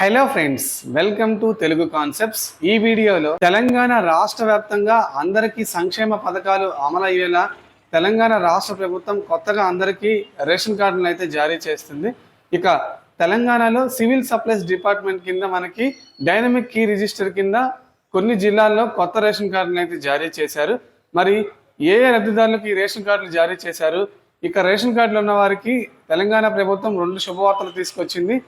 Hello friends welcome to Telugu concepts. ఈ వీడియోలో తెలంగాణ రాష్ట్ర వ్యాప్తంగా అందరికీ సంక్షేమ పథకాలు అమలయ్యేలా తెలంగాణ రాష్ట్ర ప్రభుత్వం కొత్తగా అందరికీ రేషన్ కార్డులను అయితే జారీ చేస్తుంది. ఇక తెలంగాణలో సివిల్ సప్లైస్ డిపార్ట్మెంట్ కింద మనకి డైనమిక్ కీ రిజిస్టర్ కింద కొన్ని జిల్లాల్లో కొత్త రేషన్ కార్డులను అయితే జారీ చేశారు. మరి ఏ ఏ లబ్ధిదారులకు ఈ రేషన్ కార్డులు జారీ చేశారు? ఇక రేషన్ కార్డులు ఉన్న వారికి తెలంగాణ ప్రభుత్వం రెండు శుభవార్తలు తీసుకొచ్చింది.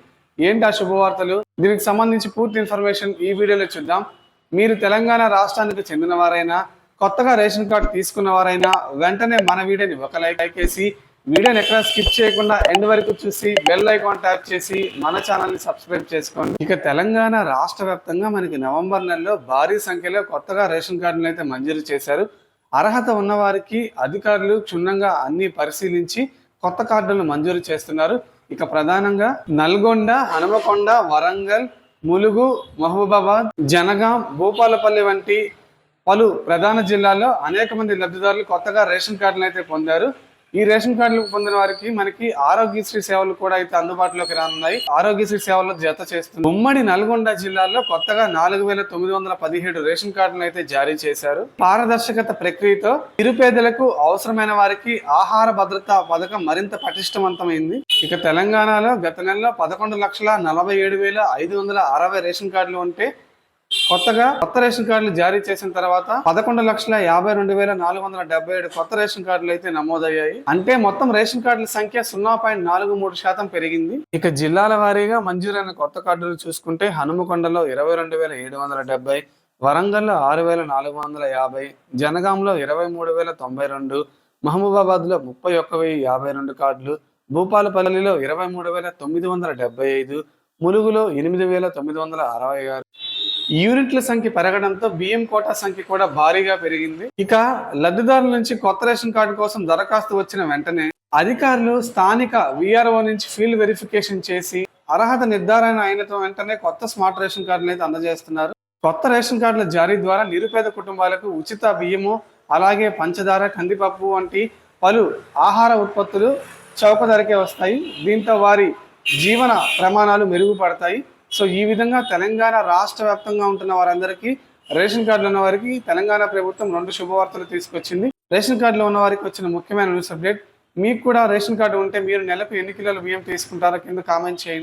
ఏంటి ఆ శుభవార్తలు? దీనికి సంబంధించి పూర్తి ఇన్ఫర్మేషన్ ఈ వీడియోలో చూద్దాం. మీరు తెలంగాణ రాష్ట్రానికి చెందినవారైనా కొత్తగా రేషన్ కార్డు తీసుకున్న వారైనా వెంటనే మన వీడియోని ఒక లైక్ వేసి వీడియోని ఎక్కడ స్కిప్ చేయకుండా ఎండ్ వరకు చూసి బెల్ ఐకాన్ ట్యాప్ చేసి మన ఛానల్ని సబ్స్క్రైబ్ చేసుకోండి. ఇక తెలంగాణ రాష్ట్ర వ్యాప్తంగా మనకి నవంబర్ నెలలో భారీ సంఖ్యలో కొత్తగా రేషన్ కార్డులను అయితే మంజూరు చేశారు. అర్హత ఉన్నవారికి అధికారులు క్షుణ్ణంగా అన్ని పరిశీలించి కొత్త కార్డులను మంజూరు చేస్తున్నారు. ఇక ప్రధానంగా నల్గొండ హనుమకొండ వరంగల్ ములుగు మహబూబాబాద్ జనగాం భూపాలపల్లి వంటి పలు ప్రధాన జిల్లాల్లో అనేక మంది లబ్ధిదారులు కొత్తగా రేషన్ కార్డులు అయితే పొందారు. ఈ రేషన్ కార్డులు పొందిన వారికి మనకి ఆరోగ్యశ్రీ సేవలు కూడా అయితే అందుబాటులోకి రానున్నాయి. ఆరోగ్యశ్రీ సేవలు జత చేస్తుంది. ఉమ్మడి నల్గొండ జిల్లాలో కొత్తగా నాలుగు వేల తొమ్మిది వందల పదిహేడు రేషన్ కార్డులను అయితే జారీ చేశారు. పారదర్శకత ప్రక్రియతో నిరుపేదలకు అవసరమైన వారికి ఆహార భద్రత పథకం మరింత పటిష్టవంతమైంది. ఇక తెలంగాణలో గత నెలలో పదకొండు లక్షల నలభై ఏడు వేల ఐదు వందల అరవై రేషన్ కార్డులు ఉంటే కొత్తగా కొత్త రేషన్ కార్డులు జారీ చేసిన తర్వాత పదకొండు లక్షల యాభై రెండు వేల నాలుగు వందల డెబ్బై ఏడు కొత్త రేషన్ కార్డులు అయితే నమోదయ్యాయి. అంటే మొత్తం రేషన్ కార్డుల సంఖ్య సున్నా పాయింట్ నాలుగు మూడు శాతం పెరిగింది. ఇక జిల్లాల వారీగా మంజూరైన కొత్త కార్డులు చూసుకుంటే హనుమకొండలో ఇరవై రెండు వేల ఏడు వందల డెబ్బై వరంగల్లో ఆరు వేల నాలుగు వందల యాభై జనగాంలో ఇరవై మూడు వేల తొంభై రెండు మహబూబాబాద్లో ముప్పై ఒక్క వెయ్యి యాభై రెండు కార్డులు భూపాలపల్లిలో ఇరవై మూడు వేల తొమ్మిది వందల డెబ్బై ఐదు ములుగులో ఎనిమిది వేల తొమ్మిది వందల అరవై ఆరు యూనిట్ల సంఖ్య పెరగడంతో బియ్యం కోటా సంఖ్య కూడా భారీగా పెరిగింది. ఇక లబ్ధిదారుల నుంచి కొత్త రేషన్ కార్డు కోసం దరఖాస్తు వచ్చిన వెంటనే అధికారులు స్థానిక విఆర్ఓ నుంచి ఫీల్డ్ వెరిఫికేషన్ చేసి అర్హత నిర్ధారణ అయిన వెంటనే కొత్త స్మార్ట్ రేషన్ కార్డులు అయితే అందజేస్తున్నారు. కొత్త రేషన్ కార్డుల జారీ ద్వారా నిరుపేద కుటుంబాలకు ఉచిత బియ్యము అలాగే పంచదార కందిపప్పు వంటి పలు ఆహార ఉత్పత్తులు చౌక ధరకే వస్తాయి. దీంతో వారి జీవన ప్రమాణాలు మెరుగుపడతాయి. సో ఈ విధంగా తెలంగాణ రాష్ట్ర వ్యాప్తంగా ఉంటున్న వారందరికీ రేషన్ కార్డులు ఉన్న వారికి తెలంగాణ ప్రభుత్వం రెండు శుభవార్తలు తీసుకొచ్చింది. రేషన్ కార్డులో ఉన్న వారికి వచ్చిన ముఖ్యమైన న్యూస్ అప్డేట్. మీకు కూడా రేషన్ కార్డు ఉంటే మీరు నెలకు ఎన్ని కిలోలు బియ్యం తీసుకుంటారో కింద కామెంట్ చేయండి.